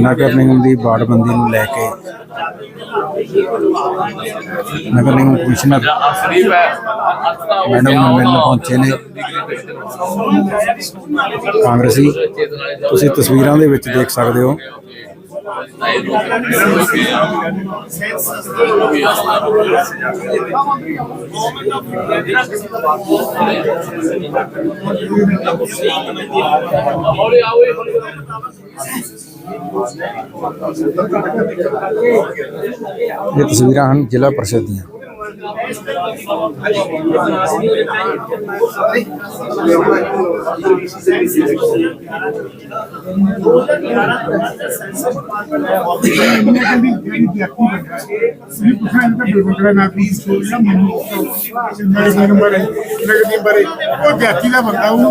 ਨਗਰ ਨਿਗਮ ਦੀ ਬਾੜਬੰਦੀ ਨੂੰ ਲੈ ਕੇ Nagar Nigam commissioner madam ਨੂੰ ਮਿਲਣ ਪਹੁੰਚੇ ਨੇ। ਕਾਂਗਰਸੀ, ਤੁਸੀਂ ਤਸਵੀਰਾਂ ਦੇ ਵਿੱਚ ਦੇਖ ਸਕਦੇ ਹੋ। ਇਹ ਤਸਵੀਰਾਂ ਹਨ ਜ਼ਿਲ੍ਹਾ ਪਰਿਸ਼ਦ ਦੀਆਂ ਉਹ ਜਾਤੀ ਦਾ ਬੰਦਾ ਉਹਨੂੰ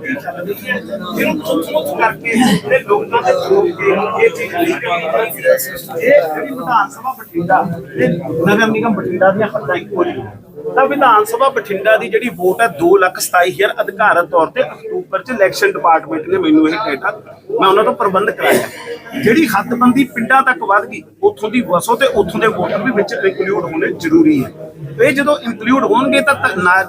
ਹੀ ਕਰਕੇ ਤੇ ਲੋਕਾਂ ਦੇ ਰੋਕ ਕੇ ਇਹ ਚੀਜ਼ ਨਹੀਂ ਕਰਨੀ ਇਹ ਜਿਹੜੀ ਵਿਧਾਨ ਸਭਾ ਬਠਿੰਡਾ ਤੇ ਨਗਰ ਨਿਗਮ ਬਠਿੰਡਾ ਦੀਆਂ ਹੱਦਾਂ ਇੱਕੋ ਜਿਹੀਆਂ ਤਾਂ ਵਿਧਾਨ ਸਭਾ ਬਠਿੰਡਾ ਦੀ ਜਿਹੜੀ ਵੋਟ ਹੈ 227000 ਅਧਿਕਾਰਤ ਤੌਰ ਤੇ ਅਕਤੂਬਰ ਚ ਇਲੈਕਸ਼ਨ ਡਿਪਾਰਟਮੈਂਟ ਨੇ ਮੈਨੂੰ ਇਹ ਡਾਟਾ ਮੈਂ ਉਹਨਾਂ ਤੋਂ ਪ੍ਰਬੰਧ ਕਰਾਇਆ। ਜਿਹੜੀ ਹੱਦਬੰਦੀ ਪਿੰਡਾਂ ਤੱਕ ਵੱਧ ਗਈ, ਉੱਥੋਂ ਦੀ ਵਸੋਂ ਤੇ ਉੱਥੋਂ ਦੇ ਵੋਟਰ ਵੀ ਵਿੱਚ ਇਨਕਲੂਡ ਹੋਣੇ ਜ਼ਰੂਰੀ ਹੈ। ਇਹ ਜਦੋਂ ਇਨਕਲੂਡ ਹੋਣਗੇ ਤਾਂ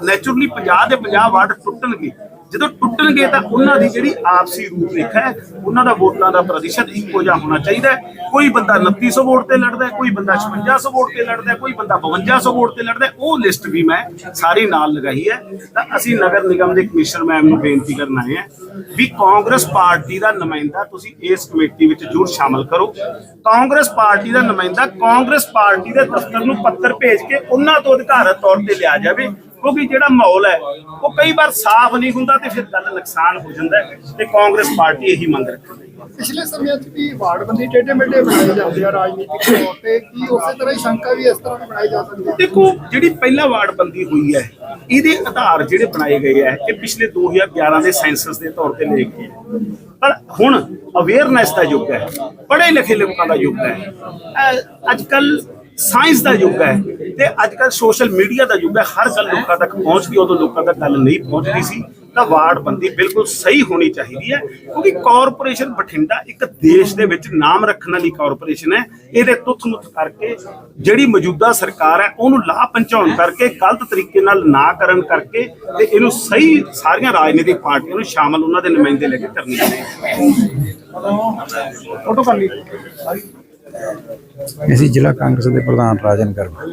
ਨੈਚੁਰਲੀ 50 ਦੇ 50 ਵਾਰਡ ਟੁੱਟਣਗੇ। ਜਦੋਂ ਟੁੱਟਣਗੇ ਤਾਂ ਉਹਨਾਂ ਦੀ ਜਿਹੜੀ ਆਪਸੀ ਰੂਪਰੇਖਾ ਹੈ, ਉਹਨਾਂ ਦਾ ਵੋਟਾਂ ਦਾ ਪ੍ਰਤੀਸ਼ਤ ਇੱਕੋ ਜਿਹਾ ਹੋਣਾ ਚਾਹੀਦਾ ਕੋਈ ਬੰਦਾ 2900 ਵੋਟ ਤੇ ਲੜਦਾ ਕੋਈ ਬੰਦਾ 5600 ਵੋਟ ਤੇ ਲੜਦਾ ਕੋਈ ਬੰਦਾ 5200 ਵੋਟ ਤੇ ਲੜਦਾ ਉਹ ਲਿਸਟ ਵੀ ਮੈਂ ਸਾਰੀ ਨਾਲ ਲਗਾਈ ਹੈ। ਤਾਂ ਅਸੀਂ ਨਗਰ ਨਿਗਮ ਦੇ ਕਮਿਸ਼ਨਰ ਮੈਮ ਨੂੰ ਬੇਨਤੀ ਕਰਨ ਆਏ ਹਾਂ ਵੀ ਕਾਂਗਰਸ ਪਾਰਟੀ ਦਾ ਨੁਮਾਇੰਦਾ ਤੁਸੀਂ ਇਸ ਕਮੇਟੀ ਵਿੱਚ ਜ਼ਰੂਰ ਸ਼ਾਮਲ ਕਰੋ। ਕਾਂਗਰਸ ਪਾਰਟੀ ਦਾ ਨੁਮਾਇੰਦਾ ਕਾਂਗਰਸ ਪਾਰਟੀ ਦੇ ਦਫ਼ਤਰ ਨੂੰ ਪੱਤਰ ਭੇਜ ਕੇ ਉਹਨਾਂ ਤੋਂ ਅਧਿਕਾਰਤ ਤੌਰ ਤੇ ਲਿਆ ਜਾਵੇ। ਕਿਉਂਕਿ ਜਿਹੜਾ ਮਾਹੌਲ ਹੈ ਉਹ ਕਈ ਵਾਰ ਸਾਫ਼ ਨਹੀਂ ਹੁੰਦਾ ਤੇ ਫਿਰ ਗੱਲ ਨੁਕਸਾਨ ਹੋ ਜਾਂਦਾ ਤੇ ਕਾਂਗਰਸ ਪਾਰਟੀ ਇਹੀ ਮੰਗ ਰੱਖਦੀ ਪਿਛਲੇ ਸਮਿਆਂ 'ਚ ਵੀ ਵਾਰਡਬੰਦੀ ਟੇਢੇ ਮੇਢੇ ਬਣਾਏ ਜਾਂਦੇ ਆ ਰਾਜਨੀਤਿਕ ਤੌਰ ਤੇ ਕੀ ਉਸੇ ਤਰ੍ਹਾਂ ਹੀ ਸ਼ੰਕਾ ਵੀ ਇਸ ਤਰ੍ਹਾਂ ਬਣਾਈ ਜਾ ਸਕਦੀ ਹੈ? ਦੇਖੋ ਜਿਹੜੀ ਪਹਿਲਾ ਵਾਰਡ ਬੰਦੀ ਹੋਈ ਹੈ ਇਹਦੇ ਆਧਾਰ ਜਿਹੜੇ ਬਣਾਏ ਗਏ ਹੈ ਇਹ ਪਿਛਲੇ 2011 ਦੇ ਸੈਂਸਸ ਦੇ ਤੌਰ ਤੇ ਲਏ ਗਏ। ਪਰ ਹੁਣ ਅਵੇਅਰਨੈਸ ਦਾ ਯੁੱਗ ਹੈ ਪੜ੍ਹੇ ਲਿਖੇ ਲੋਕਾਂ ਦਾ ਯੁੱਗ ਹੈ। ਅੱਜ ਕੱਲ ਸਾਇੰਸ ਦਾ ਯੁੱਗ ਹੈ ਤੇ ਅੱਜ ਕੱਲ ਸੋਸ਼ਲ ਮੀਡੀਆ ਦਾ ਯੁੱਗ ਹੈ। ਹਰ ਗੱਲ ਲੋਕਾਂ ਤੱਕ ਪਹੁੰਚਦੀ ਉਦੋਂ ਲੋਕਾਂ ਤੱਕ ਗੱਲ ਨਹੀਂ ਪਹੁੰਚਦੀ ਸੀ। ਤਾਂ ਵਾਰਡ ਬੰਦੀ ਬਿਲਕੁਲ ਸਹੀ ਹੋਣੀ ਚਾਹੀਦੀ ਹੈ ਕਿਉਂਕਿ ਕਾਰਪੋਰੇਸ਼ਨ ਬਠਿੰਡਾ ਇੱਕ ਦੇਸ਼ ਦੇ ਵਿੱਚ ਨਾਮ ਰੱਖਣ ਵਾਲੀ ਕਾਰਪੋਰੇਸ਼ਨ ਹੈ। ਇਹਦੇ ਤੁੱਥ ਮੁੱਥ ਕਰਕੇ ਜਿਹੜੀ ਮੌਜੂਦਾ ਸਰਕਾਰ ਹੈ, ਉਹਨੂੰ ਲਾਭ ਪਹੁੰਚਾਉਣ ਕਰਕੇ, ਗਲਤ ਤਰੀਕੇ ਨਾਲ ਨਾ ਕਰਨ ਕਰਕੇ ਤੇ ਇਹਨੂੰ ਸਹੀ ਸਾਰੀਆਂ ਰਾਜਨੀਤਿਕ ਪਾਰਟੀਆਂ ਨੂੰ ਸ਼ਾਮਲ ਉਹਨਾਂ ਦੇ ਨੁਮਾਇੰਦੇ ਲੈ ਕੇ ਕਰਨੀ ਚਾਹੀਦੀ ਫੋਟੋ ਕਰ ਲਈ। ਅਸੀਂ ਜ਼ਿਲ੍ਹਾ ਕਾਂਗਰਸ ਦੇ ਪ੍ਰਧਾਨ ਰਾਜਨ ਕਰਵਾ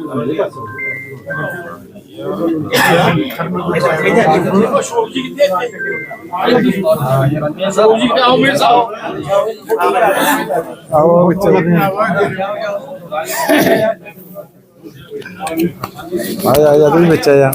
ਆਓ ਵਿੱਚ ਆ ਜਾ ਆ ਜਾ ਤੂੰ ਵਿੱਚ ਆ। ਜਾ